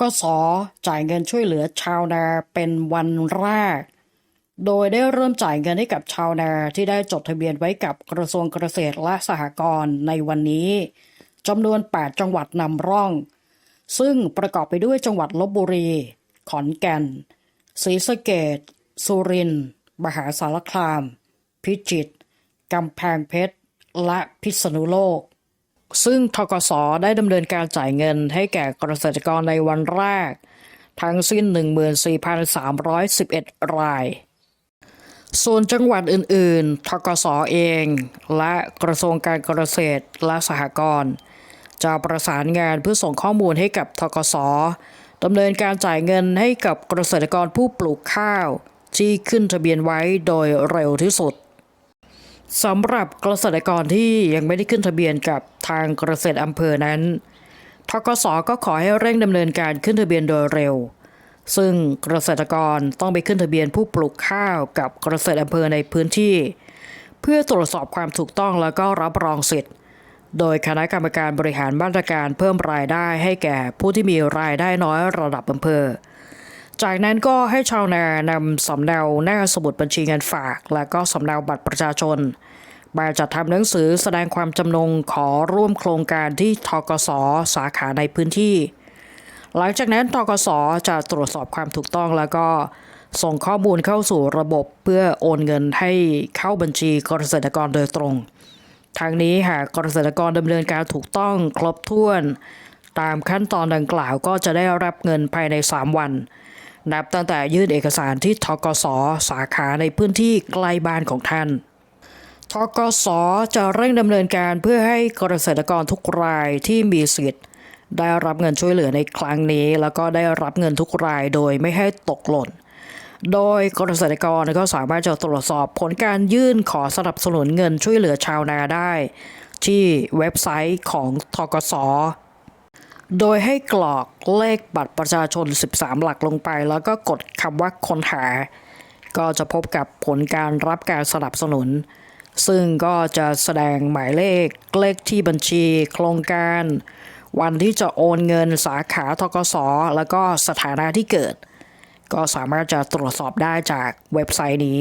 กสจ่ายเงินช่วยเหลือชาวนาเป็นวันแรก โดยได้เริ่มจ่ายเงินให้กับชาวนาที่ได้จดทะเบียนไว้กับกระทรวงเกษตรและสหกรณ์ในวันนี้จำนวน 8 จังหวัดนำร่อง ซึ่งประกอบไปด้วยจังหวัดลบบุรี ขอนแก่นศรีสะเกดสุรินทร์มหาสารคาม พิจิตรกำแพงเพชร และพิษณุโลก ซึ่งทกสได้ดำเนินการจ่ายเงินให้แก่เกษตรกรในวันแรก ทั้งสิ้น 14,311 ราย ส่วนจังหวัดอื่น ๆ ทกสเอง และกระทรวงการเกษตรและสหกรณ์จะประสานงานเพื่อส่งข้อมูลให้กับทกสดำเนินการจ่ายเงินให้กับเกษตรกรผู้ปลูกข้าว ที่ขึ้นทะเบียนไว้โดยเร็วที่สุด สำหรับเกษตรกรที่ยังไม่ได้ขึ้นทะเบียนกับทางเกษตรอำเภอนั้นทกสก็ขอให้เร่งดำเนินการขึ้นทะเบียนโดยเร็ว ซึ่งเกษตรกรต้องไปขึ้นทะเบียนผู้ปลูกข้าวกับเกษตรอำเภอในพื้นที่ เพื่อตรวจสอบความถูกต้องแล้วก็รับรองสิทธิ์ โดยคณะกรรมการบริหารมาตรการเพิ่มรายได้ให้แก่ผู้ที่มีรายได้น้อยระดับอำเภอ จากนั้นก็ให้ชาวนานำสำเนาหน้าสมุดบัญชีเงินฝาก และก็สำเนาบัตรประชาชน มาจัดทำหนังสือแสดงความจำนงขอร่วมโครงการที่ทกสสาขาในพื้นที่ หลังจากนั้นทกสจะตรวจสอบความถูกต้องแล้วก็ส่งข้อมูลเข้าสู่ระบบเพื่อโอนเงินให้เข้าบัญชีเกษตรกรโดยตรง ทางนี้หากเกษตรกรดำเนินการถูกต้องครบถ้วน ตามขั้นตอนดังกล่าวก็จะได้รับเงินภายใน 3 วัน นับตั้งแต่ยื่นเอกสารที่ทกสสาขาในพื้นที่ใกล้บ้านของท่านทกสจะเร่งดำเนินการเพื่อให้เกษตรกรทุกรายที่มีสิทธิ์ได้รับเงินช่วยเหลือในครั้งนี้ แล้วก็ได้รับเงินทุกรายโดยไม่ให้ตกหล่น โดยเกษตรกรก็สามารถจะตรวจสอบผลการยื่นขอสนับสนุนเงินช่วยเหลือชาวนาได้ ที่เว็บไซต์ของทกส โดยให้กรอกเลขบัตรประชาชน 13 หลักลงไป แล้วก็กดคำว่าค้นหา ก็จะพบกับผลการรับการสนับสนุน ซึ่งก็จะแสดงหมายเลข เลขที่บัญชี โครงการ วันที่จะโอนเงินสาขาทกสแล้วก็สถานะที่เกิด ก็สามารถจะตรวจสอบได้จากเว็บไซต์นี้